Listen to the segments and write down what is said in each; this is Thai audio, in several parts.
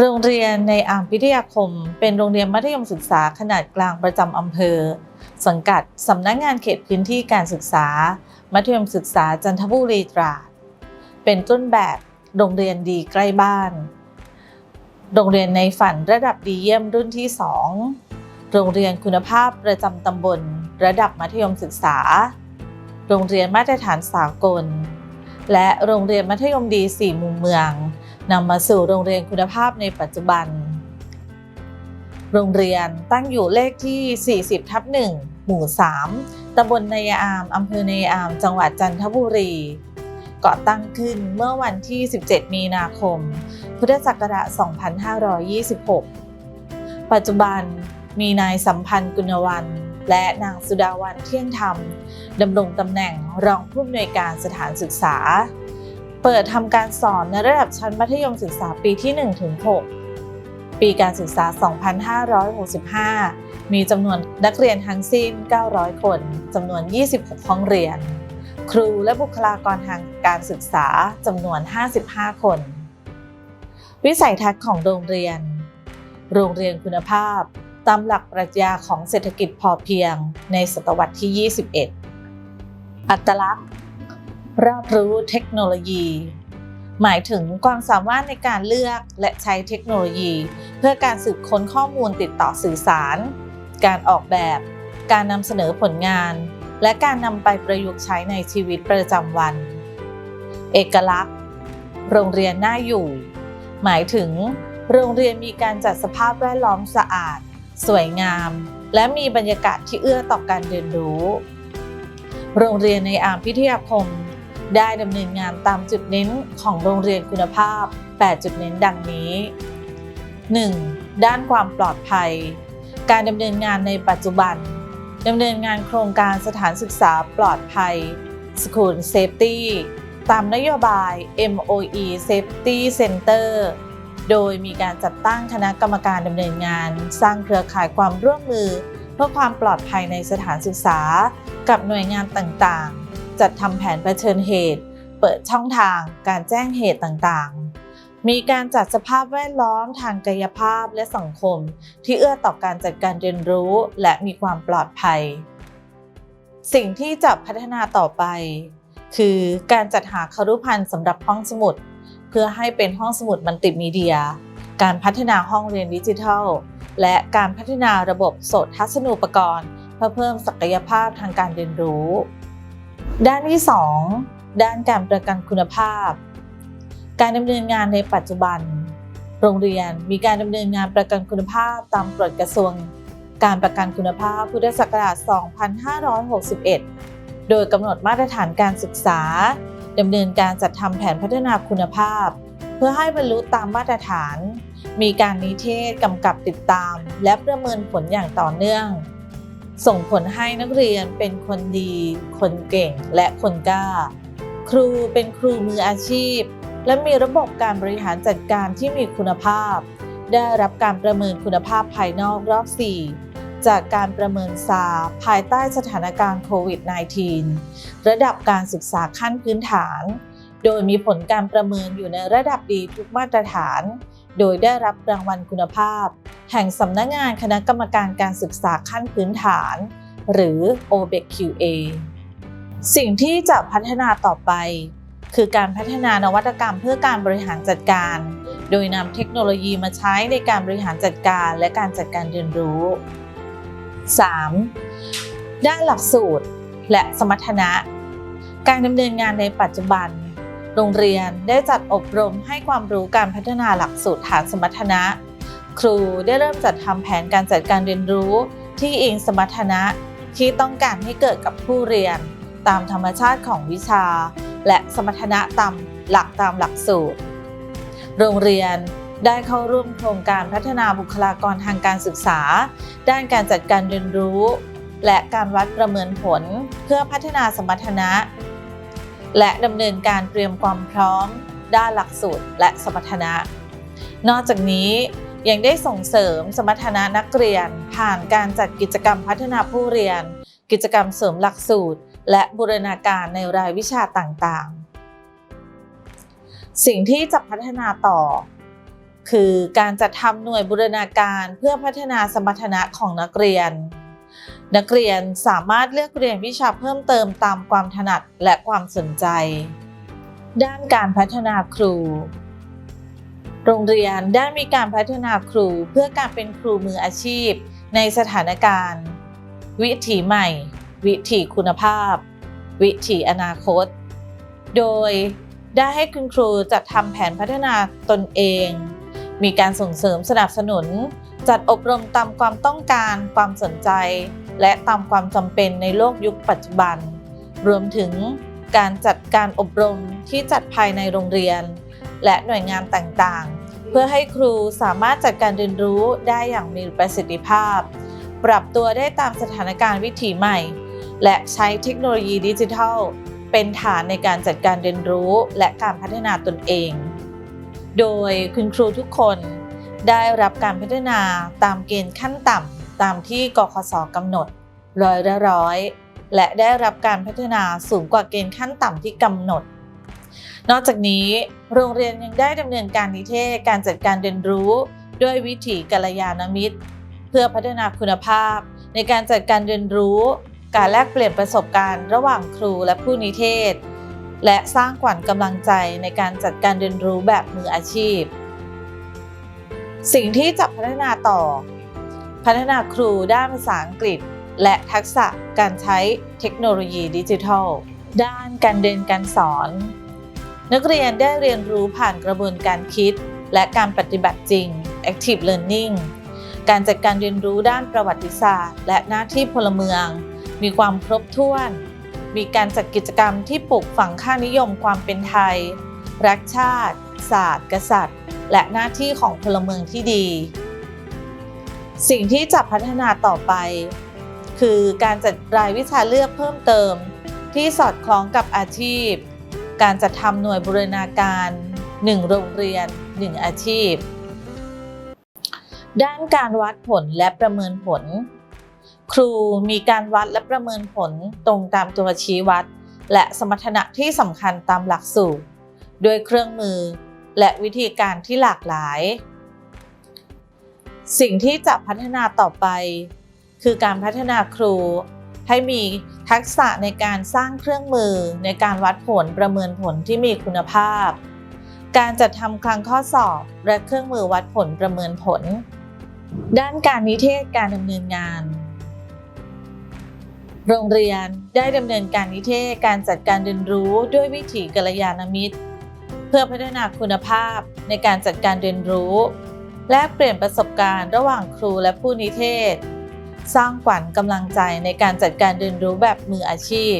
โรงเรียนในอ่างพิทยาคม เป็นโรงเรียนมัธยมศึกษาขนาดกลางประจำอำเภอ สังกัดสำนักงานเขตพื้นที่การศึกษา มัธยมศึกษาจันทบุรีตราด เป็นต้นแบบโรงเรียนดีใกล้บ้าน โรงเรียนในฝันระดับดีเยี่ยมรุ่นที่ 2 โรงเรียนคุณภาพประจำตำบล ระดับมัธยมศึกษา โรงเรียนมาตรฐานสากล และโรงเรียนมัธยมดี 4 มุมเมืองนำมาสู่โรงเรียนคุณภาพในปัจจุบัน โรงเรียนตั้งอยู่เลขที่ 40 ทับ 1 หมู่ 3ตำบลนายอามอำเภอนายอาม จังหวัดจันทบุรีก่อตั้งขึ้นเมื่อวันที่ 17 มีนาคม พุทธศักราช 2526 ปัจจุบันมีนายสัมพันธ์กุณวัน และนางสุดาวันเที่ยงธรรมดำรงตำแหน่งรองผู้อำนวยการสถานศึกษา เปิดทำการสอนในระดับชั้นมัธยมศึกษาปีที่1ถึง6ปีการศึกษา 2565 มีจำนวนนักเรียนทั้งสิ้น 900 คนจำนวน 26 ห้องเรียน ครูและบุคลากรทางการศึกษาจำนวน 55 คน วิสัยทัศน์ของโรงเรียน โรงเรียนคุณภาพ ตามหลักปรัชญาของเศรษฐกิจพอเพียงในศตวรรษที่ 21 อัตลักษณ์รอบรู้เทคโนโลยี หมายถึงความสามารถในการเลือกและใช้เทคโนโลยี เพื่อการสืบค้นข้อมูลติดต่อสื่อสาร การออกแบบ การนำเสนอผลงาน และการนำไปประยุกต์ใช้ในชีวิตประจำวัน เอกลักษณ์ โรงเรียนน่าอยู่ หมายถึงโรงเรียนมีการจัดสภาพแวดล้อมสะอาด สวยงาม และมีบรรยากาศที่เอื้อต่อการเรียนรู้ โรงเรียนในอามพิทยาคม ได้ดำเนินงานตามจุดเน้นของโรงเรียนคุณภาพ 8 จุดเน้นดังนี้ 1. ด้านความปลอดภัย การดำเนินงานในปัจจุบันดำเนินงานโครงการสถานศึกษาปลอดภัย School Safety ตามนโยบาย MOE Safety Center โดยมีการจัดตั้งคณะกรรมการดำเนินงาน สร้างเครือข่ายความร่วมมือ เพื่อความปลอดภัยในสถานศึกษา กับหน่วยงานต่างๆ จัดทำแผนเผชิญเหตุ เปิดช่องทาง การแจ้งเหตุต่างๆมีการจัดสภาพแวดล้อมทางกายภาพและสังคม ที่เอื้อต่อการจัดการเรียนรู้และมีความปลอดภัย สิ่งที่จะพัฒนาต่อไป คือการจัดหาคารุพันธ์สำหรับห้องสมุด พื่อให้เป็นห้องสมุดมัลติมีเดีย การพัฒนาห้องเรียนดิจิทัล และการพัฒนาระบบโสตทัศนูปกรณ์เพื่อเพิ่มศักยภาพทางการเรียนรู้ ด้านที่ 2 ด้านการประกันคุณภาพ การดำเนินงานในปัจจุบัน โรงเรียนมีการดำเนินงานประกันคุณภาพตามกฎกระทรวง การประกันคุณภาพพุทธศักราช 2561 โดยกำหนดมาตรฐานการศึกษา ดำเนินการจัดทำแผนพัฒนาคุณภาพ เพื่อให้บรรลุตามมาตรฐาน มีการนิเทศกำกับติดตาม และประเมินผลอย่างต่อเนื่อง ส่งผลให้นักเรียนเป็นคนดี คนเก่งและคนกล้า ครูเป็นครูมืออาชีพ และมีระบบการบริหารจัดการที่มีคุณภาพ ได้รับการประเมินคุณภาพภายนอกรอบ 4 จากการประเมินซาภายใต้สถานการณ์โควิด -19 ระดับการศึกษาขั้นพื้นฐาน โดยมีผลการประเมินอยู่ในระดับดีทุกมาตรฐาน โดยได้รับรางวัลคุณภาพ แห่งสำนักงงานคณะกรรมการการศึกษาขั้นพื้นฐาน หรือ OBEQA สิ่งที่จะพัฒนาต่อไป คือการพัฒนานวัตกรรมเพื่อการบริหารจัดการ โดยนำเทคโนโลยีมาใช้ในการบริหารจัดการและการจัดการเรียนรู้ 3. ด้านหลักสูตรและสมรรถนะ การดำเนินงานในปัจจุบัน โรงเรียนได้จัดอบรมให้ความรู้การพัฒนาหลักสูตรฐานสมรรถนะ ครูได้เริ่มจัดทำแผนการจัดการเรียนรู้ที่อิงสมรรถนะที่ต้องการให้เกิดกับผู้เรียน ตามธรรมชาติของวิชา และสมรรถนะตามหลักตามหลักสูตร โรงเรียน ได้เข้าร่วมโครงการพัฒนาบุคลากรทางการศึกษา ด้านการจัดการเรียนรู้ และการวัดประเมินผล เพื่อพัฒนาสมรรถนะ และดำเนินการเตรียมความพร้อม ด้านหลักสูตรและสมรรถนะ นอกจากนี้ยังได้ส่งเสริมสมรรถนะนักเรียน ผ่านการจัดกิจกรรมพัฒนาผู้เรียน กิจกรรมเสริมหลักสูตร และบูรณาการในรายวิชาต่างๆ สิ่งที่จะพัฒนาต่อ คือการจัดทำหน่วยบูรณาการเพื่อพัฒนาสมรรถนะของนักเรียน นักเรียนสามารถเลือกเรียนวิชาเพิ่มเติมตามความถนัดและความสนใจ ด้านการพัฒนาครู โรงเรียนได้มีการพัฒนาครูเพื่อการเป็นครูมืออาชีพ ในสถานการณ์ วิถีใหม่ วิถีคุณภาพ วิถีอนาคต โดยได้ให้คุณครูจัดทำแผนพัฒนาตนเอง มีการส่งเสริมสนับสนุน จัดอบรมตามความต้องการ ความสนใจ และตามความจำเป็นในโลกยุคปัจจุบัน รวมถึงการจัดการอบรมที่จัดภายในโรงเรียน และหน่วยงานต่างๆ เพื่อให้ครูสามารถจัดการเรียนรู้ได้อย่างมีประสิทธิภาพ ปรับตัวได้ตามสถานการณ์วิถีใหม่ และใช้เทคโนโลยีดิจิทัล เป็นฐานในการจัดการเรียนรู้และการพัฒนาตนเอง โดยคุณครูทุกคนได้รับการพัฒนาตามเกณฑ์ขั้นต่ำตามที่กคสกำหนดร้อยละร้อย และได้รับการพัฒนาสูงกว่าเกณฑ์ขั้นต่ำที่กำหนด นอกจากนี้โรงเรียนยังได้ดำเนินการนิเทศการจัดการเรียนรู้ด้วยวิถีกัลยาณมิตร เพื่อพัฒนาคุณภาพ ในการจัดการเรียนรู้ การแลกเปลี่ยนประสบการณ์ ระหว่างครูและผู้นิเทศ และสร้างขวัญกำลังใจในการจัดการเรียนรู้แบบมืออาชีพ สิ่งที่จะพัฒนาต่อ พัฒนาครูด้านภาษาอังกฤษ และทักษะการใช้เทคโนโลยีดิจิทัล ด้านการเรียนการสอน นักเรียนได้เรียนรู้ผ่านกระบวนการคิด และการปฏิบัติจริง active learning การจัดการเรียนรู้ด้านประวัติศาสตร์ และหน้าที่พลเมือง มีความครบถ้วน มีการจัดกิจกรรมที่ปลูกฝังค่านิยมความเป็นไทย รักชาติ ศาสตร์ กษัตริย์ และหน้าที่ของพลเมืองที่ดี สิ่งที่จะพัฒนาต่อไป คือการจัดรายวิชาเลือกเพิ่มเติม ที่สอดคล้องกับอาชีพ การจัดทำหน่วยบูรณาการ 1 โรงเรียน 1 อาชีพ ด้านการวัดผลและประเมินผล ครูมีการวัดและประเมินผลตรงตามตัวชี้วัด และสมรรถนะที่สำคัญตามหลักสูตรด้วยเครื่องมือและวิธีการที่หลากหลาย สิ่งที่จะพัฒนาต่อไป คือการพัฒนาครู ให้มีทักษะในการสร้างเครื่องมือในการวัดผลประเมินผลที่มีคุณภาพ การจัดทำคลังข้อสอบและเครื่องมือวัดผลประเมินผล ด้านการนิเทศการดำเนินงาน โรงเรียนได้ดำเนินการนิเทศการจัดการเรียนรู้ด้วยวิถีกัลยาณมิตร เพื่อพัฒนาคุณภาพในการจัดการเรียนรู้ แลกเปลี่ยนประสบการณ์ระหว่างครูและผู้นิเทศ สร้างขวัญกำลังใจในการจัดการเรียนรู้แบบมืออาชีพ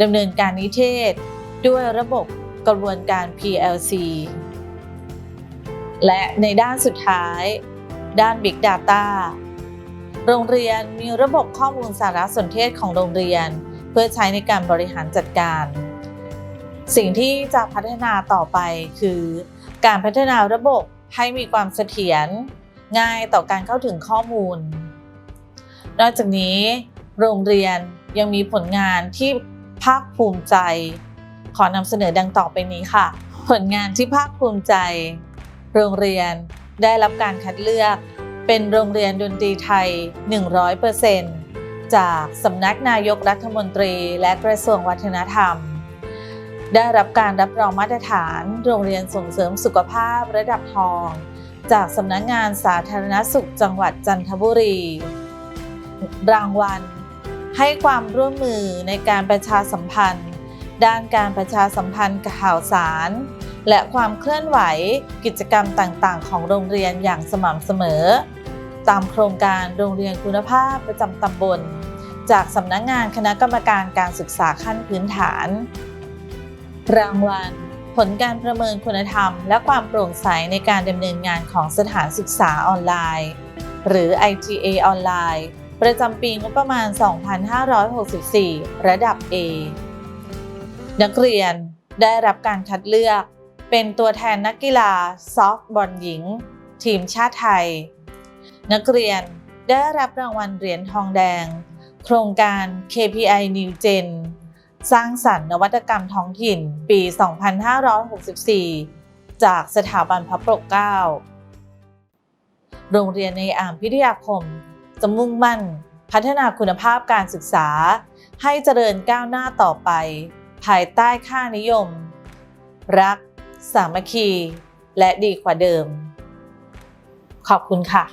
ดำเนินการนิเทศ ด้วยระบบกระบวนการ PLC และในด้านสุดท้าย ด้าน Big Data โรงเรียนมีระบบข้อมูลสารสนเทศของโรงเรียน เพื่อใช้ในการบริหารจัดการ สิ่งที่จะพัฒนาต่อไปคือ การพัฒนาระบบให้มีความเสถียรง่ายต่อการเข้าถึงข้อมูล นอกจากนี้ โรงเรียนยังมีผลงานที่ภาคภูมิใจ ขอนำเสนอดังต่อไปนี้ค่ะ ผลงานที่ภาคภูมิใจ โรงเรียนได้รับการคัดเลือก เป็นโรงเรียนดนตรีไทย 100%จากสำนักนายกรัฐมนตรีและกระทรวงวัฒนธรรม ได้รับการรับรองมาตรฐานโรงเรียนส่งเสริมสุขภาพระดับทอง จากสำนักงานสาธารณสุขจังหวัดจันทบุรี รางวัล ให้ความร่วมมือในการประชาสัมพันธ์ ด้านการประชาสัมพันธ์ข่าวสารและความเคลื่อนไหวกิจกรรมต่างๆ ของโรงเรียนอย่างสม่ำเสมอ ตามโครงการโรงเรียนคุณภาพประจำตำบล จากสำนักงงานคณะกรรมการการศึกษาขั้นพื้นฐาน รางวัล ผลการประเมินคุณธรรม และความโปร่งใสในการดำเนินงานของสถานศึกษาออนไลน์ หรือ IGA ออนไลน์ ประจำปีงบประมาณ 2564 ระดับ A นักเรียนได้รับการคัดเลือก เป็นตัวแทนนักกีฬาซอฟต์บอลหญิง ทีมชาติไทย นักเรียนได้รับรางวัลเหรียญทองแดง โครงการ KPI New Gen สร้างสรรค์นวัตกรรมท้องถิ่นปี 2564 จากสถาบันพระปกเกล้า โรงเรียนในอ่างพิทยาคม จะมุ่งมั่น พัฒนาคุณภาพการศึกษา ให้เจริญก้าวหน้าต่อไป ภายใต้ค่านิยม รัก สามัคคี และดีกว่าเดิม ขอบคุณค่ะ